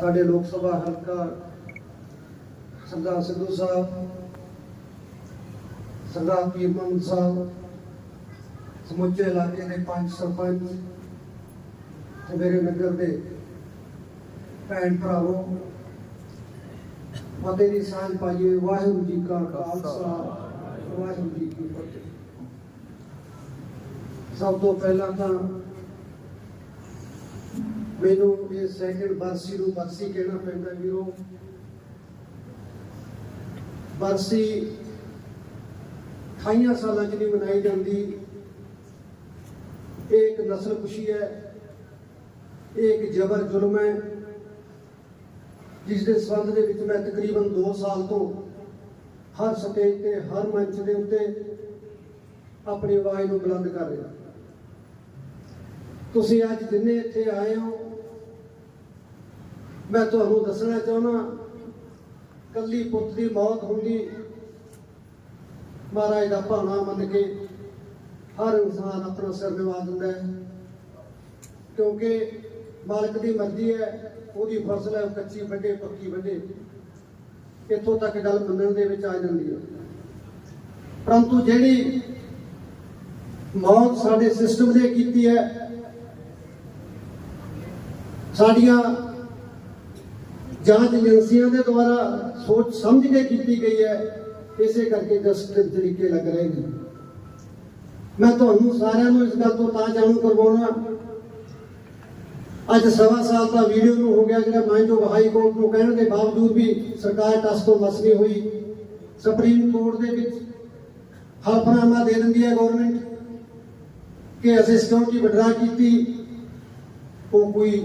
ਸਾਡੇ ਲੋਕ ਸਭਾ ਹਲਕਾ ਸਰਦਾਰ ਸਿੱਧੂ ਸਾਹਿਬ, ਸਰਦਾਰ ਪੀਰ ਮੁਹੰਮਦ ਸਾਹਿਬ, ਸਮੁੱਚੇ ਇਲਾਕੇ ਦੇ ਪੰਜ ਸਰਪੰਚ ਤੇ ਮੇਰੇ ਨਗਰ ਦੇ ਭੈਣ ਭਰਾਵੋ, ਫਤਿਹ ਦੀ ਸਾਂਝ ਪਾਈਏ, ਵਾਹਿਗੁਰੂ ਜੀ ਕਾ ਖਾਲਸਾ, ਵਾਹਿਗੁਰੂ ਜੀ ਕੀ ਫਤਿਹ। ਸਭ ਤੋਂ ਪਹਿਲਾਂ ਤਾਂ ਮੈਨੂੰ ਇਹ ਸੈਕਿੰਡ ਬਰਸੀ ਨੂੰ ਬਰਸੀ ਕਹਿਣਾ ਪੈਂਦਾ ਵੀਰੋ। ਬਰਸੀ ਅਠਾਈਆਂ ਸਾਲਾਂ ਚ ਨਹੀਂ ਮਨਾਈ ਜਾਂਦੀ। ਇਹ ਇੱਕ ਨਸਲ ਖੁਸ਼ੀ ਹੈ। ਇਹ ਇੱਕ ਜਬਰ ਜ਼ੁਲਮ ਹੈ। ਜਿਸ ਦੇ ਸੰਬੰਧ ਦੇ ਵਿੱਚ ਮੈਂ ਤਕਰੀਬਨ 2 ਸਾਲ ਤੋਂ ਹਰ ਸਟੇਜ ਤੇ, ਹਰ ਮੰਚ ਦੇ ਉੱਤੇ ਆਪਣੀ ਆਵਾਜ਼ ਨੂੰ ਬੁਲੰਦ ਕਰ ਰਿਹਾ। ਤੁਸੀਂ ਅੱਜ ਜਿੰਨੇ ਇੱਥੇ ਆਏ ਹੋ ਮੈਂ ਤੁਹਾਨੂੰ ਦੱਸਣਾ ਚਾਹੁੰਦਾ ਕੱਲੀ ਪੁੱਤ ਦੀ ਮੌਤ ਹੁੰਦੀ, ਮਹਾਰਾਜ ਦਾ ਭਾਣਾ ਮੰਨ ਕੇ ਹਰ ਇਨਸਾਨ ਆਪਣਾ ਸਿਰ ਨਿਵਾ ਦਿੰਦਾ ਹੈ। ਕਿਉਂਕਿ ਮਾਲਕ ਦੀ ਮਰਜ਼ੀ ਹੈ, ਉਹਦੀ ਫਸਲ ਹੈ ਕੱਚੀ ਵੱਡੇ ਪੱਕੀ ਵੱਡੇ ਇੱਥੋਂ ਤੱਕ ਗੱਲ ਮੰਨਣ ਦੇ ਵਿੱਚ ਆ ਜਾਂਦੀ ਹੈ। ਪਰੰਤੂ ਜਿਹੜੀ ਮੌਤ ਸਾਡੇ ਸਿਸਟਮ ਨੇ ਕੀਤੀ ਹੈ, ਸਾਡੀਆਂ ਜਾਂਚ ਏਜੰਸੀਆਂ ਦੇ ਦੁਆਰਾ ਸੋਚ ਸਮਝ ਕੇ ਕੀਤੀ ਗਈ ਹੈ। ਇਸੇ ਕਰਕੇ ਜਸਟਿਸ ਤਰੀਕੇ ਲੱਗ ਰਹੇ ਨੇ। ਮੈਂ ਤੁਹਾਨੂੰ ਸਾਰਿਆਂ ਨੂੰ ਇਸ ਗੱਲ ਤੋਂ ਤਾਂ ਜਾਣੂ ਕਰਵਾਉਣਾ। ਅੱਜ ਸਵਾ ਸਾਲ ਦਾ ਵੀਡੀਓ ਨੂੰ ਹੋ ਗਿਆ ਜਿਹੜਾ ਮੈਂ ਜੋ ਹਾਈ ਕੋਰਟ ਨੂੰ ਕਹਿਣ ਦੇ ਬਾਵਜੂਦ ਵੀ ਸਰਕਾਰ ਟਸ ਤੋਂ ਮਸ ਨਹੀਂ ਹੋਈ। ਸੁਪਰੀਮ ਕੋਰਟ ਦੇ ਵਿੱਚ ਹਲਫਨਾਮਾ ਦੇ ਦਿੰਦੀ ਹੈ ਗਵਰਨਮੈਂਟ ਕਿ ਅਸੀਂ ਸਿਕਿਉਰਿਟੀ ਵਿਡਰਾ ਕੀਤੀ। ਉਹ ਕੋਈ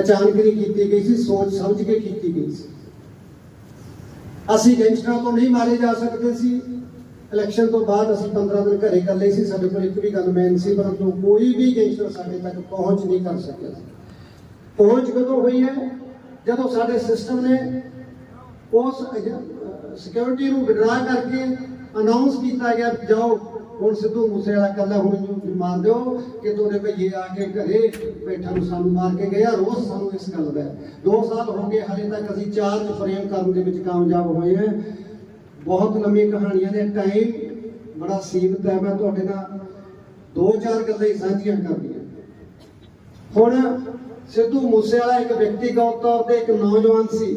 ਅਚਾਨਕ ਨਹੀਂ ਕੀਤੀ ਗਈ ਸੀ, ਸੋਚ ਸਮਝ ਕੇ ਕੀਤੀ ਗਈ ਸੀ। ਅਸੀਂ ਗੈਂਗਸਟਰਾਂ ਤੋਂ ਨਹੀਂ ਮਾਰੇ ਜਾ ਸਕਦੇ ਸੀ। ਇਲੈਕਸ਼ਨ ਤੋਂ ਬਾਅਦ ਅਸੀਂ 15 ਦਿਨ ਘਰੇ ਇਕੱਲੇ ਸੀ, ਸਾਡੇ ਕੋਲ ਇੱਕ ਵੀ ਗਨਮੈਨ ਸੀ, ਪਰੰਤੂ ਕੋਈ ਵੀ ਗੈਂਗਸਟਰ ਸਾਡੇ ਤੱਕ ਪਹੁੰਚ ਨਹੀਂ ਕਰ ਸਕਿਆ ਪਹੁੰਚ ਕਦੋਂ ਹੋਈ ਹੈ? ਜਦੋਂ ਸਾਡੇ ਸਿਸਟਮ ਨੇ ਉਸ ਸਿਕਿਉਰਿਟੀ ਨੂੰ ਵਿਡਰਾ ਕਰਕੇ ਅਨਾਉਂਸ ਕੀਤਾ ਗਿਆ, ਜਾਓ ਹੁਣ ਸਿੱਧੂ ਮੂਸੇ ਵਾਲਾ ਕੱਲਾ ਹੁਣ ਨੂੰ ਮਾਰ ਦਿਓ ਕਿ ਤੋਰੇ ਭਈਏ ਆ ਕੇ ਘਰੇ ਬੈਠਾ ਨੂੰ ਸਾਨੂੰ ਮਾਰ ਕੇ ਗਿਆ। ਰੋਜ਼ ਸਾਨੂੰ ਇਸ ਗੱਲ ਦਾ 2 ਸਾਲ ਹੋ ਗਏ, ਹਲੇ ਤੱਕ ਅਸੀਂ ਚਾਰ ਫਰੇਮ ਕਰਨ ਦੇ ਵਿੱਚ ਕਾਮਯਾਬ ਹੋਏ ਹਾਂ। ਬਹੁਤ ਲੰਮੀ ਕਹਾਣੀਆਂ ਨੇ। ਟਾਈਮ ਬੜਾ ਸੀਮਿਤ ਹੈ। ਮੈਂ ਤੁਹਾਡੇ ਨਾਲ ਦੋ ਚਾਰ ਗੱਲਾਂ ਹੀ ਸਾਂਝੀਆਂ ਕਰਨੀਆਂ। ਹੁਣ ਸਿੱਧੂ ਮੂਸੇਵਾਲਾ ਇੱਕ ਵਿਅਕਤੀਗਤ ਤੌਰ ਤੇ ਇੱਕ ਨੌਜਵਾਨ ਸੀ।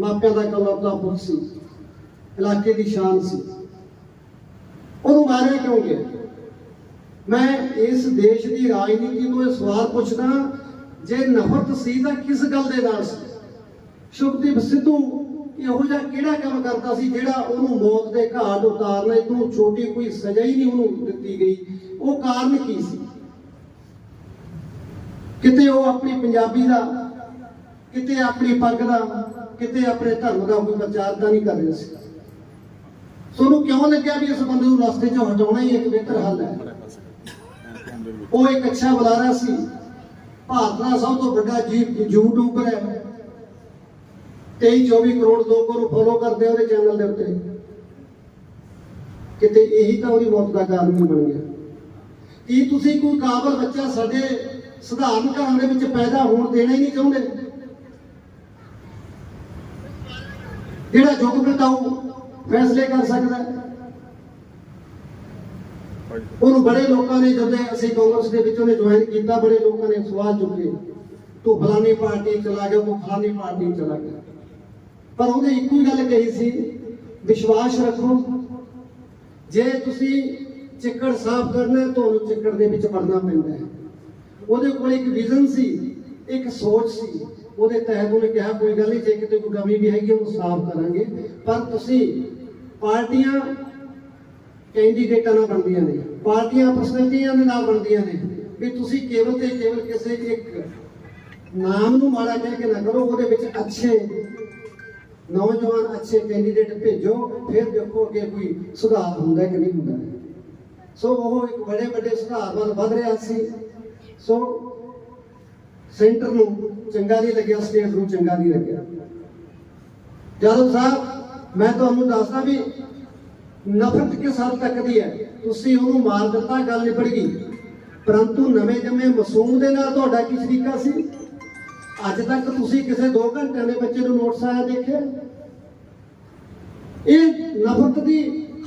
ਮਾਪਿਆਂ ਦਾ ਕਲਰਦਾ ਪੁੱਤ ਸੀ। ਇਲਾਕੇ ਦੀ ਸ਼ਾਨ ਸੀ। ਉਹਨੂੰ ਮਾਰਿਆ ਕਿਉਂ ਗਿਆ? ਮੈਂ ਇਸ ਦੇਸ਼ ਦੀ ਰਾਜਨੀਤੀ ਨੂੰ ਇਹ ਸਵਾਲ ਪੁੱਛਦਾ, ਜੇ ਨਫ਼ਰਤ ਸੀ ਤਾਂ ਕਿਸ ਗੱਲ ਦੇ ਨਾਲ ਸੀ? ਸ਼ੁਭਦੀਪ ਸਿੱਧੂ ਇਹੋ ਜਿਹਾ ਕਿਹੜਾ ਕੰਮ ਕਰਦਾ ਸੀ ਜਿਹੜਾ ਉਹਨੂੰ ਮੌਤ ਦੇ ਘਾਟ ਉਤਾਰਨਾ ਇਹਨੂੰ ਛੋਟੀ ਕੋਈ ਸਜ਼ਾ ਹੀ ਨਹੀਂ ਉਹਨੂੰ ਦਿੱਤੀ ਗਈ? ਉਹ ਕਾਰਨ ਕੀ ਸੀ? ਕਿਤੇ ਉਹ ਆਪਣੀ ਪੰਜਾਬੀ ਦਾ, ਕਿਤੇ ਆਪਣੀ ਪੱਗ ਦਾ, ਕਿਤੇ ਆਪਣੇ ਧਰਮ ਦਾ ਕੋਈ ਪ੍ਰਚਾਰ ਤਾਂ ਨਹੀਂ ਕਰ ਰਿਹਾ ਸੀ। ਤੁਹਾਨੂੰ ਕਿਉਂ ਲੱਗਿਆ ਵੀ ਇਸ ਬੰਦੇ ਨੂੰ ਰਸਤੇ 'ਚੋਂ ਹਟਾਉਣਾ ਹੀ ਇੱਕ ਬਿਹਤਰ ਹੱਲ ਹੈ? ਉਹ ਇੱਕ ਅੱਛਾ ਬੁਲਾਰਾ ਸੀ। ਭਾਰਤ ਦਾ ਸਭ ਤੋਂ ਵੱਡਾ ਜੀ ਯੂਟਿਊਬਰ ਹੈ। 23 24 ਕਰੋੜ ਲੋਕ ਉਹਨੂੰ ਫੋਲੋ ਕਰਦੇ ਉਹਦੇ ਚੈਨਲ ਦੇ ਉੱਤੇ। ਕਿਤੇ ਇਹੀ ਤਾਂ ਉਹਦੀ ਮੌਤ ਦਾ ਕਾਰਨ ਹੀ ਬਣ ਗਿਆ। ਕੀ ਤੁਸੀਂ ਕੋਈ ਕਾਬਲ ਬੱਚਾ ਸਾਡੇ ਸਧਾਰਨ ਘਰਾਂ ਦੇ ਵਿੱਚ ਪੈਦਾ ਹੋਣ ਦੇਣਾ ਹੀ ਨਹੀਂ ਚਾਹੁੰਦੇ? ਜਿਹੜਾ ਯੁੱਗ ਬਿਤਾਉ ਫੈਸਲੇ ਕਰ ਸਕਦਾ ਉਹਨੂੰ ਬੜੇ ਲੋਕਾਂ ਨੇ ਜਦੋਂ ਅਸੀਂ ਕਾਂਗਰਸ ਦੇ ਵਿੱਚ ਉਹਨੇ ਜੁਆਇਨ ਕੀਤਾ, ਬੜੇ ਲੋਕਾਂ ਨੇ ਸਵਾਲ ਚੁੱਕੇ। ਤੂੰ ਫਲਾਨੀ ਪਾਰਟੀ ਚਲਾ ਗਿਆ, ਤੂੰ ਫਲਾਨੀ ਪਾਰਟੀ ਚਲਾ ਗਿਆ। ਪਰ ਉਹਨੇ ਇੱਕੋ ਹੀ ਗੱਲ ਕਹੀ ਸੀ, ਵਿਸ਼ਵਾਸ ਰੱਖੋ। ਜੇ ਤੁਸੀਂ ਚਿੱਕੜ ਸਾਫ਼ ਕਰਨਾ ਤੁਹਾਨੂੰ ਚਿੱਕੜ ਦੇ ਵਿੱਚ ਵੜਨਾ ਪੈਂਦਾ ਹੈ। ਉਹਦੇ ਕੋਲ ਇੱਕ ਵਿਜ਼ਨ ਸੀ, ਇੱਕ ਸੋਚ ਸੀ। ਉਹਦੇ ਤਹਿਤ ਉਹਨੇ ਕਿਹਾ, ਕੋਈ ਗੱਲ ਨਹੀਂ, ਜੇ ਕਿਤੇ ਕੋਈ ਕਮੀ ਵੀ ਹੈਗੀ, ਉਹਨੂੰ ਸਾਫ਼ ਕਰਾਂਗੇ। ਪਰ ਤੁਸੀਂ ਪਾਰਟੀਆਂ ਕੈਂਡੀਡੇਟਾਂ ਨਾਲ ਬਣਦੀਆਂ ਨੇ, ਪਾਰਟੀਆਂ ਪਰਸਨੈਲਿਟੀਆਂ ਦੇ ਨਾਲ ਬਣਦੀਆਂ ਨੇ, ਵੀ ਤੁਸੀਂ ਕੇਵਲ ਤੇ ਕੇਵਲ ਕਿਸੇ ਇੱਕ ਨਾਮ ਨੂੰ ਮਾੜਾ ਕਹਿ ਕੇ ਨਾ ਕਰੋ, ਉਹਦੇ ਵਿੱਚ ਅੱਛੇ ਨੌਜਵਾਨ ਅੱਛੇ ਕੈਂਡੀਡੇਟ ਭੇਜੋ, ਫਿਰ ਦੇਖੋ ਅੱਗੇ ਕੋਈ ਸੁਧਾਰ ਹੁੰਦਾ ਕਿ ਨਹੀਂ ਹੁੰਦਾ। ਸੋ ਉਹ ਇੱਕ ਬੜੇ ਵੱਡੇ ਸੁਧਾਰ ਵੱਲ ਵਧ ਰਿਹਾ ਸੀ। ਸੋ ਸੈਂਟਰ ਨੂੰ ਚੰਗਾ ਨਹੀਂ ਲੱਗਿਆ, ਸਟੇਟ ਨੂੰ ਚੰਗਾ ਨਹੀਂ ਲੱਗਿਆ। ਜਾਦਵ ਸਾਹਿਬ ਮੈਂ ਤੁਹਾਨੂੰ ਦੱਸਦਾ ਵੀ ਨਫ਼ਰਤ ਕਿਸ ਹੱਦ ਤੱਕ ਦੀ ਹੈ? ਤੁਸੀਂ ਉਹਨੂੰ ਮਾਰ ਦਿੱਤਾ, ਗੱਲ ਨਿਬੜ ਗਈ। ਪਰੰਤੂ ਨਵੇਂ ਜੰਮੇ ਮਾਸੂਮ ਦੇ ਨਾਲ ਤੁਹਾਡਾ ਕੀ ਤਰੀਕਾ ਸੀ? ਅੱਜ ਤੱਕ ਤੁਸੀਂ ਕਿਸੇ 2 ਘੰਟਿਆਂ ਦੇ ਬੱਚੇ ਨੂੰ ਨੋਟਿਸ ਆਇਆ ਦੇਖਿਆ? ਇਹ ਨਫ਼ਰਤ ਦੀ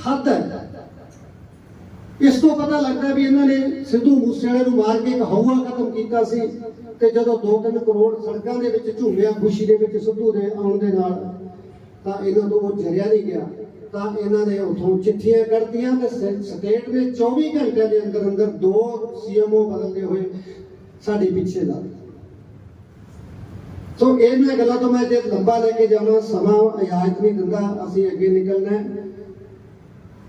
ਹੱਦ ਹੈ। ਇਸ ਤੋਂ ਪਤਾ ਲੱਗਦਾ ਵੀ ਇਹਨਾਂ ਨੇ ਸਿੱਧੂ ਮੂਸੇਵਾਲੇ ਨੂੰ ਮਾਰ ਕੇ ਇੱਕ ਹਊਆ ਖਤਮ ਕੀਤਾ ਸੀ ਤੇ ਜਦੋਂ 2-3 ਕਰੋੜ ਸੜਕਾਂ ਦੇ ਵਿੱਚ ਝੂਮਿਆ ਖੁਸ਼ੀ ਦੇ ਵਿੱਚ ਸਿੱਧੂ ਦੇ ਆਉਣ ਦੇ ਨਾਲ ਤਾਂ ਇਹਨਾਂ ਤੋਂ ਉਹ ਜਰਿਆ ਨਹੀਂ ਗਿਆ। ਤਾਂ ਇਹਨਾਂ ਨੇ ਉਥੋਂ ਚਿੱਠੀਆਂ ਕੱਢਤੀਆਂ ਤੇ ਸਟੇਟ ਦੇ 24 ਘੰਟਿਆਂ ਦੇ ਅੰਦਰ ਅੰਦਰ ਦੋ ਸੀਐਮਓ ਬਦਲਦੇ ਹੋਏ ਸਾਡੇ ਪਿੱਛੇ ਲਾ ਸੋ ਇਹਨਾਂ ਗੱਲਾਂ ਤੋਂ ਮੈਂ ਜੇ ਲੰਬਾ ਲੈ ਕੇ ਜਾਵਾਂ, ਸਮਾਂ ਇਜਾਜ਼ਤ ਨਹੀਂ ਦਿੰਦਾ, ਅਸੀਂ ਅੱਗੇ ਨਿਕਲਣਾ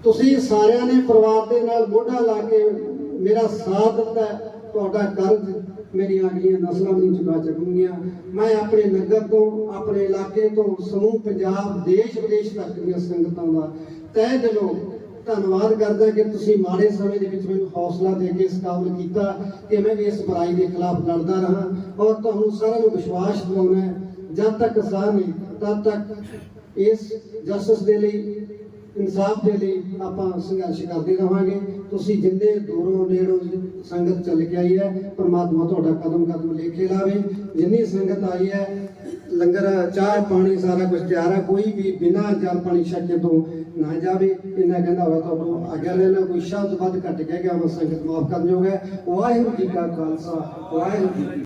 ਤੁਸੀਂ ਸਾਰਿਆਂ ਨੇ ਪਰਿਵਾਰ ਦੇ ਨਾਲ ਮੋਢਾ ਲਾ ਕੇ ਮੇਰਾ ਸਾਥ ਦਿੱਤਾ ਤੁਹਾਡਾ ਕਰਜ਼ ਮੇਰੀਆਂ ਅਗਲੀਆਂ ਨਸਲਾਂ ਵੀ ਚੁਕਾ ਸਕਣਗੀਆਂ ਮੈਂ ਆਪਣੇ ਨਗਰ ਤੋਂ, ਆਪਣੇ ਇਲਾਕੇ ਤੋਂ, ਸਮੂਹ ਪੰਜਾਬ, ਦੇਸ਼ ਵਿਦੇਸ਼ ਤੱਕ ਦੀਆਂ ਸੰਗਤਾਂ ਦਾ ਤਹਿ ਦਿਲੋਂ ਧੰਨਵਾਦ ਕਰਦਾ ਕਿ ਤੁਸੀਂ ਮਾੜੇ ਸਮੇਂ ਦੇ ਵਿੱਚ ਮੈਨੂੰ ਹੌਸਲਾ ਦੇ ਕੇ ਇਸ ਕਾਬਲ ਕੀਤਾ ਕਿ ਮੈਂ ਇਸ ਬੁਰਾਈ ਦੇ ਖਿਲਾਫ ਲੜਦਾ ਰਹਾ ਔਰ ਤੁਹਾਨੂੰ ਸਾਰਿਆਂ ਨੂੰ ਵਿਸ਼ਵਾਸ ਦਿਵਾਉਣਾ ਜਦ ਤੱਕ ਸਾਹ ਨਹੀਂ, ਤਦ ਤੱਕ ਇਸ ਜਸਟਿਸ ਦੇ ਲਈ ਇਨਸਾਫ ਦੇ ਲਈ ਆਪਾਂ ਸੰਘਰਸ਼ ਕਰਦੇ ਰਹਾਂਗੇ। ਤੁਸੀਂ ਜਿੰਨੇ ਦੂਰੋਂ ਨੇੜੋਂ ਸੰਗਤ ਚੱਲ ਕੇ ਆਈ ਹੈ, ਪਰਮਾਤਮਾ ਤੁਹਾਡਾ ਕਦਮ ਕਦਮ ਲੈ ਕੇ ਲਾਵੇ। ਜਿੰਨੀ ਸੰਗਤ ਆਈ ਹੈ, ਲੰਗਰ, ਚਾਹ, ਪਾਣੀ, ਸਾਰਾ ਕੁਝ ਤਿਆਰ ਹੈ। ਕੋਈ ਵੀ ਬਿਨਾਂ ਜਲ ਪਾਣੀ ਛਕੇ ਤੋਂ ਨਾ ਜਾਵੇ। ਇਹਨਾਂ ਕਹਿੰਦਾ ਹੋਇਆ ਤੁਹਾਨੂੰ ਆਗਿਆ ਲੈਣਾ ਕੋਈ ਸ਼ਬਦ ਵੱਧ ਘੱਟ ਕਹਿ ਗਿਆ ਮੈਂ ਸੰਗਤ ਮਾਫ ਕਰਨ ਜੋਗਾ ਵਾਹਿਗੁਰੂ ਜੀ ਕਾ ਖਾਲਸਾ, ਵਾਹਿਗੁਰੂ ਜੀ